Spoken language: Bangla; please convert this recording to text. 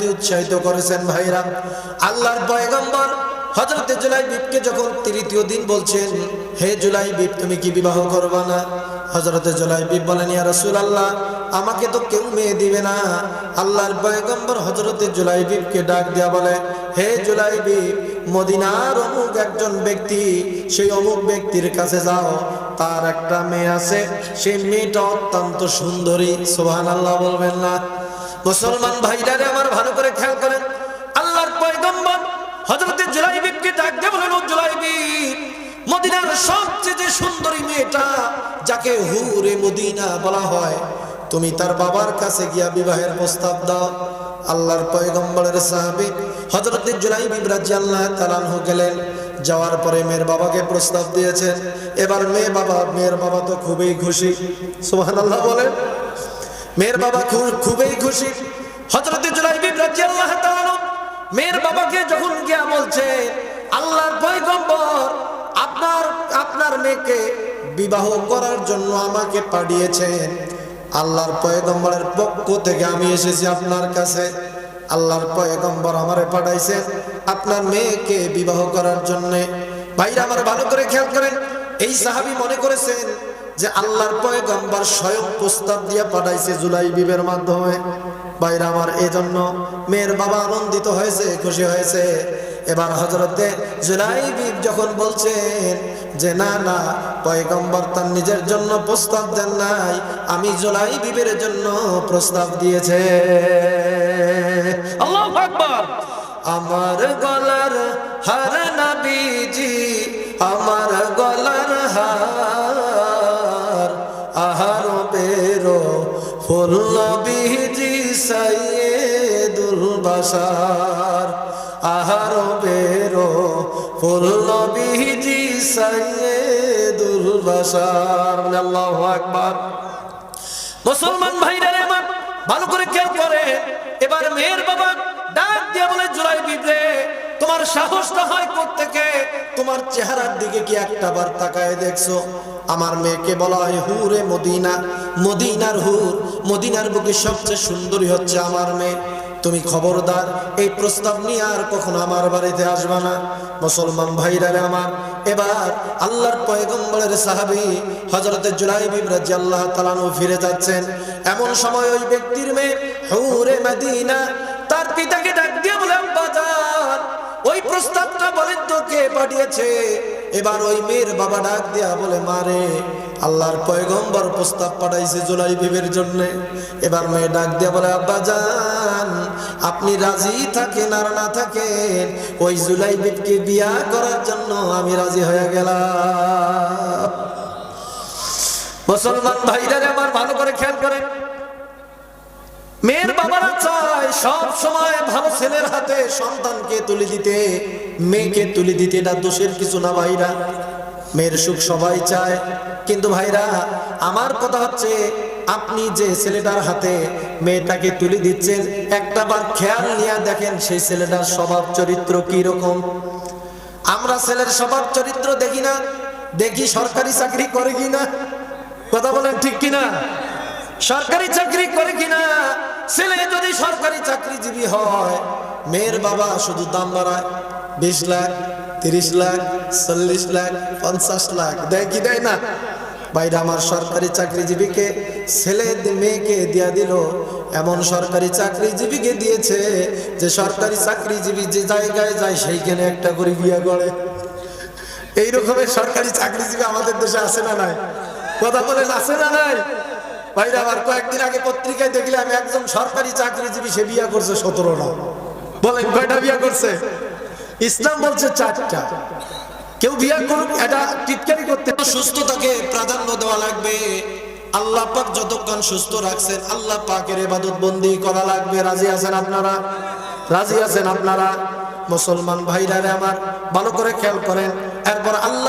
প্রতি উৎসাহিত করেছেন ভাইরা। আল্লাহর পয়গম্বর হজরতে জুলাইবিবকে যখন তৃতীয় দিন বলছেন, হে জুলাইবিব তুমি কি বিবাহ করবা না? হজরতে জুলাইবিব বলেন, ইয়া রাসূল আল্লাহ আমাকে তো কেউ মেয়ে দিবে না। আল্লাহর পয়গম্বর হজরতে জুলাইবিবকে ডাক দেয়া বলে, হে জুলাইবিব মদিনার অমুক একজন ব্যক্তি, সেই অমুক ব্যক্তির কাছে যাও, তার একটা মেয়ে আছে, সেই মেয়েটা অত্যন্ত সুন্দরী। সোহান আল্লাহ বলবেন না। মুসলমান ভাইরারে আমার ভালো করে খেয়াল করেন। আল্লাহর পয়গম্বর হজরতে জুলাইবিবকে ডাক দিয়ে বলেন, ও জুলাইবিব মদিনার সবচেয়ে সুন্দরী মেয়েটা, যাকে হুরে মদিনা বলা হয়, তুমি তার বাবার কাছে গিয়া বিবাহের প্রস্তাব দাও। আল্লাহর পয়গম্বরের সাহাবী হযরতে জুলাইবিব রাদিয়াল্লাহু তাআলা আনহু গেলেন। যাওয়ার পরে মেয়ের বাবাকে প্রস্তাব দিয়েছেন। এবার মেয়ে বাবা, মেয়ের বাবা তো খুবই খুশি। সুবহানাল্লাহ বলেন। মেয়ের বাবা খুবই খুশি। তাআলা মেয়ের বাবাকে যখন গিয়া বলছে, আল্লাহর পয়গম্বর, আপনার আপনার মেয়েকে বিবাহ করার জন্য আমাকে পাঠিয়েছেন। আল্লাহর পয়গম্বরের পক্ষ থেকে আমি এসেছি আপনার কাছে। আল্লাহর পয়গম্বর আমারে পাঠাইছেন আপনার মেয়েকে বিবাহ করার জন্য। ভাইরা আমার ভালো করে খেয়াল করেন, এই সাহাবি মনে করেছেন যে আল্লাহর পয়গম্বর স্বয়ং প্রস্তাব দিয়ে পাঠাইছে জুলাই বিবের মাধ্যমে। বাইরে আমার, এজন্য মেয়ের বাবা আনন্দিত হয়েছে, খুশি হয়েছে। এবার হজরতে জুলাই বিব যখন বলছেন যে, না না, পয়গম্বর তার নিজের জন্য প্রস্তাব দেন নাই, আমি জুলাই বিবের জন্য প্রস্তাব দিয়েছে। আমার গলার হার নবীজি ফুল নবীজি সাইয়েদুল বাসার আহার বেরো। ফুল নবীজি সাইয়েদুল বাসার আল্লাহু আকবার। মুসলমান ভাইরা রে ভালো করে খেয়াল করে। এবার মেয়ের বাবা ডাক দিয়ে বলে জুলাই বিবরে তোমার সাহসটা হয় থেকে তোমার চেহারার দিকে কি একটা বার তাকায় দেখছ? আমার মেয়েকে বলা হয় হুরে মদিনা। মদিনার হুর, মদিনার বুকে সবচেয়ে সুন্দরী হচ্ছে আমার মেয়ে। তুমি খবরদার, এই প্রস্তাব নিয়ে আর কখনো আমার বাড়িতে আসবা না। মুসলমান ভাইরা আমার, এবার আল্লাহর পয়গম্বরের সাহাবী হযরতে জুলাইবিব রাদিয়াল্লাহু তাআলা আনহু ফিরে যাচ্ছেন। এমন সময় ওই ব্যক্তির মেয়ে হুরে মদিনা, তার পিতাকে ডাক দিয়ে বলে যান। ওই প্রস্তাবটা বলেন কে পাঠিয়েছে। এবার ওই মেয়ের বাবা ডাক দিয়া বলে মারে আল্লাহর পয়গম্বর প্রস্তাব পাঠাইছে জুলাই বিবের জন্য। এবার মেয়ে ডাক দিয়া বলে, আব্বা যান আপনি রাজি থাকেন আর না থাকেন? ওই জুলাই বিবকে বিয়া করার জন্য আমি রাজি হয়ে গেলাম। মুসলমান ভাইরা আমার ভালো করে খেয়াল করেন মেয়ের বাবারা চায় সব সময় ভালো ছেলের হাতে সন্তানকে তুলে দিতে, মেয়েকে তুলে দিতে, এটা দোষের কিছু না ভাইরা। মেয়ের সুখ সবাই চায়। কিন্তু ভাইরা, আমার কথা হচ্ছে, আপনি যে ছেলেটার হাতে মেয়েটাকে তুলে দিচ্ছেন, একটা বার খেয়াল নিয়ে দেখেন সেই ছেলেটার স্বভাব চরিত্র কি রকম আমরা ছেলের স্বভাব চরিত্র দেখি না, দেখি সরকারি চাকরি করে কিনা। কথা বলেন ঠিক কিনা? সরকারি চাকরি করে কিনা? ছেলে যদি সরকারি চাকরিজীবী হয়, মেয়ের বাবা শুধু দাম বাড়ায়, বিশ লাখ, তিরিশ লাখ, চল্লিশ লাখ, পঞ্চাশ লাখ, দেয় কি দেয় না? বাইরে আমার সরকারি চাকরিজীবীকে, ছেলে মেয়েকে দিয়া দিল, এমন সরকারি চাকরিজীবীকে দিয়েছে যে সরকারি চাকরিজীবী যে জায়গায় যায়, সেইখানে একটা করে বিয়া করে এই রকমের সরকারি চাকরিজীবী আমাদের দেশে আছে না নাই? কথা বলেন, আছে না নাই? ভাইরা আবার কয়েকদিন আগে পত্রিকায় দেখলাম একজন সরকারি চাকরিজীবী, সে করছে সতেরোটা বলেন, কয়টা করছে? ইসলাম বলছে চারটা। কেউ করুক, এটা টিটকারি করতে সুস্থতাকে প্রাধান্য দেওয়া লাগবে। আল্লাহ পাক যতক্ষণ সুস্থ রাখছেন, আল্লাহ পাকের এবাদত বন্দি করা লাগবে। রাজি আছেন আপনারা? রাজি আছেন আপনারা? মুসলমান ভাইরা আমার, ভালো করে খেয়াল করেন। এরপর আল্লাহ